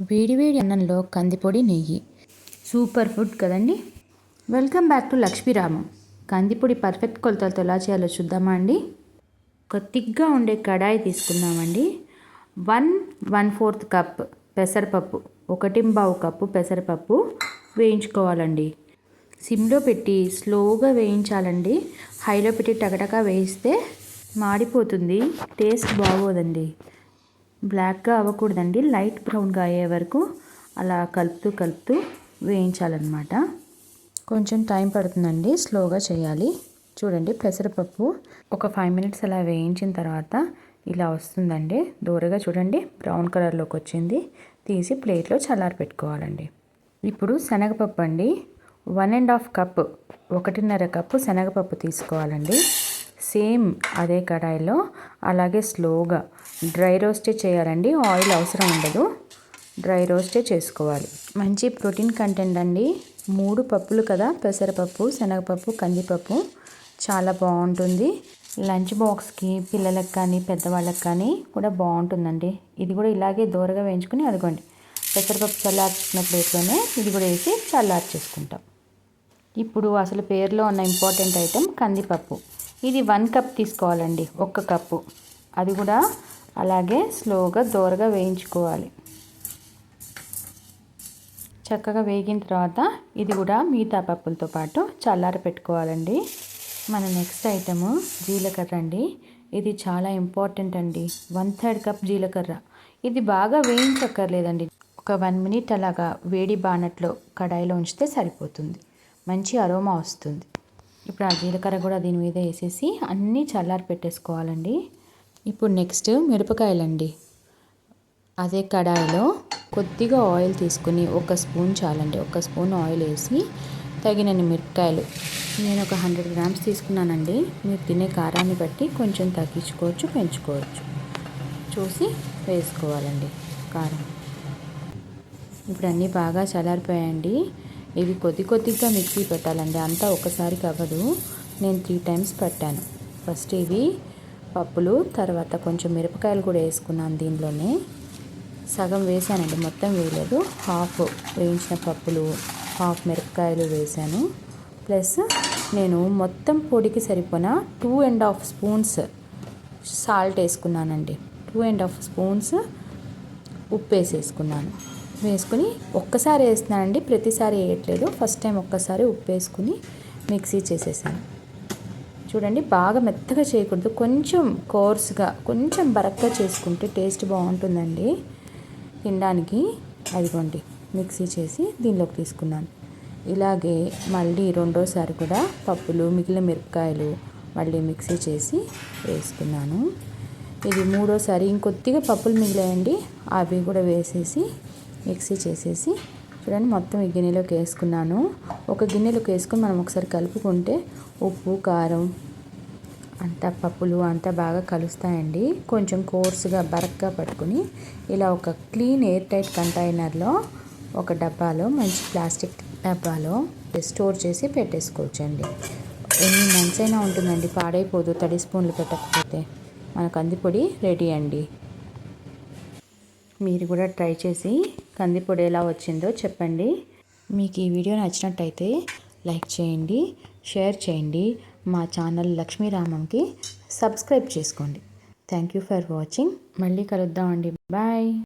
వేడివేడి అన్నంలో కందిపొడి నెయ్యి. సూపర్ ఫుడ్ కదండి. వెల్కమ్ బ్యాక్ టు లక్ష్మీరామం కందిపొడి పర్ఫెక్ట్ కొలతలతో ఎలా చేయాలో చూద్దామా అండి? ఒక తిగ్గా ఉండే కడాయి తీసుకుందామండి. వన్ వన్ ఫోర్త్ కప్ పెసరపప్పు ఒకటి బావు కప్పు పెసరపప్పు వేయించుకోవాలండి. సిమ్లో పెట్టి స్లోగా వేయించాలండి. హైలో పెట్టి టగటగా వేయిస్తే మాడిపోతుంది టేస్ట్ బాగోదండి. బ్లాక్గా అవ్వకూడదండి. లైట్ బ్రౌన్గా అయ్యే వరకు అలా కలుపుతూ కలుపుతూ వేయించాలన్నమాట. కొంచెం టైం పడుతుందండి. స్లోగా చేయాలి. చూడండి పెసరపప్పు ఒక ఫైవ్ మినిట్స్ అలా వేయించిన తర్వాత ఇలా వస్తుందండి. దూరగా చూడండి బ్రౌన్ కలర్లోకి వచ్చింది. తీసి ప్లేట్లో చల్లారి పెట్టుకోవాలండి ఇప్పుడు శనగపప్పు అండి. వన్ అండ్ హాఫ్ కప్ ఒకటిన్నర కప్పు శనగపప్పు తీసుకోవాలండి. సేమ్ అదే కడాయిలో అలాగే స్లోగా డ్రై రోస్టే చేయాలండి. ఆయిల్ అవసరం ఉండదు. డ్రై రోస్టే చేసుకోవాలి. మంచి ప్రోటీన్ కంటెంట్ అండి. మూడు పప్పులు కదా. పెసరపప్పు శనగపప్పు కందిపప్పు. చాలా బాగుంటుంది. లంచ్ బాక్స్కి పిల్లలకు కానీ పెద్దవాళ్ళకి కానీ కూడా బాగుంటుందండి. ఇది కూడా ఇలాగే దూరగా వేయించుకుని అదిగోండి. పెసరపప్పు చల్లార్చుకున్న ప్లేట్లోనే ఇది కూడా వేసి చల్లార్చేసుకుంటాం ఇప్పుడు అసలు పేరులో ఉన్న ఇంపార్టెంట్ ఐటెం కందిపప్పు. ఇది వన్ కప్ తీసుకోవాలండి. ఒక్క కప్పు. అది కూడా అలాగే స్లోగా దోరగా వేయించుకోవాలి. చక్కగా వేగిన తర్వాత ఇది కూడా మిగతా పప్పులతో పాటు చల్లారి పెట్టుకోవాలండి. మన నెక్స్ట్ ఐటము జీలకర్ర అండి. ఇది చాలా ఇంపార్టెంట్ అండి. వన్ థర్డ్ కప్ జీలకర్ర. ఇది బాగా వేయించక్కర్లేదండి. ఒక వన్ మినిట్ అలాగా వేడి బానట్లో కడాయిలో ఉంచితే సరిపోతుంది. మంచి అరోమా వస్తుంది. ఇప్పుడు ఆ జీలకర్ర కూడా దీని మీద వేసేసి అన్నీ చల్లారి పెట్టేసుకోవాలండి. ఇప్పుడు నెక్స్ట్ మిరపకాయలండి. అదే కడాయిలో కొద్దిగా ఆయిల్ తీసుకుని ఒక స్పూన్ చాలండి. ఒక స్పూన్ ఆయిల్ వేసి తగినన్ని మిరపకాయలు. నేను ఒక హండ్రెడ్ గ్రామ్స్ తీసుకున్నానండి. మీరు తినే కారాన్ని బట్టి కొంచెం తగ్గించుకోవచ్చు పెంచుకోవచ్చు. చూసి వేసుకోవాలండి కారం. ఇప్పుడు అన్నీ బాగా చల్లారిపోయాయండి. ఇవి కొద్ది కొద్దిగా మిక్సీ పెట్టాలండి. అంతా ఒకసారి కవ్వదు నేను త్రీ టైమ్స్ పెట్టాను. ఫస్ట్ ఇవి పప్పులు తర్వాత కొంచెం మిరపకాయలు కూడా వేసుకున్నాను దీనిలోనే. సగం వేసానండి మొత్తం వేయలేదు. హాఫ్ వేయించిన పప్పులు హాఫ్ మిరపకాయలు వేసాను. ప్లస్ నేను మొత్తం పొడికి సరిపోయిన two and half spoons salt వేసుకున్నానండి. టూ అండ్ హాఫ్ స్పూన్స్ ఉప్పు వేసేసుకున్నాను. వేసుకుని ఒక్కసారి వేస్తున్నానండి ప్రతిసారి వేయట్లేదు. ఫస్ట్ టైం ఒక్కసారి ఉప్పు వేసుకుని మిక్సీ చేసేసాను. చూడండి బాగా మెత్తగా చేయకూడదు. కొంచెం కోర్స్గా కొంచెం బరక్గా చేసుకుంటే టేస్ట్ బాగుంటుందండి. తినడానికి అదిగోండి మిక్సీ చేసి దీనిలోకి తీసుకున్నాను. ఇలాగే మళ్ళీ రెండోసారి కూడా పప్పులు మిగిలిన మిరపకాయలు మళ్ళీ మిక్సీ చేసి వేసుకున్నాను. ఇది మూడోసారి ఇంకొద్దిగా పప్పులు మిగిలాయండి అవి కూడా వేసేసి మిక్సీ చేసేసి చూడండి మొత్తం ఈ గిన్నెలోకి వేసుకున్నాను. ఒక గిన్నెలోకి వేసుకుని మనం ఒకసారి కలుపుకుంటే ఉప్పు కారం అంతా పప్పులు అంతా బాగా కలుస్తాయండి. కొంచెం కోర్సుగా బరక్గా పట్టుకుని ఇలా ఒక క్లీన్ ఎయిర్ టైట్ కంటైనర్లో ఒక డబ్బాలో మంచి ప్లాస్టిక్ డబ్బాలో స్టోర్ చేసి పెట్టేసుకోవచ్చండి. ఎన్ని మంత్స్ అయినా ఉంటుందండి పాడైపోదు తడి స్పూన్లు పెట్టకపోతే. మన కందిపొడి రెడీ అండి. మీరు కూడా ట్రై చేసి కందిపొడి ఎలా వచ్చిందో చెప్పండి. మీకు ఈ వీడియో నచ్చినట్టయితే లైక్ చేయండి షేర్ చేయండి. మా ఛానల్ లక్ష్మీరామంకి సబ్స్క్రైబ్ చేసుకోండి. థ్యాంక్ యూ ఫర్ వాచింగ్ మళ్ళీ కలుద్దామండి. బాయ్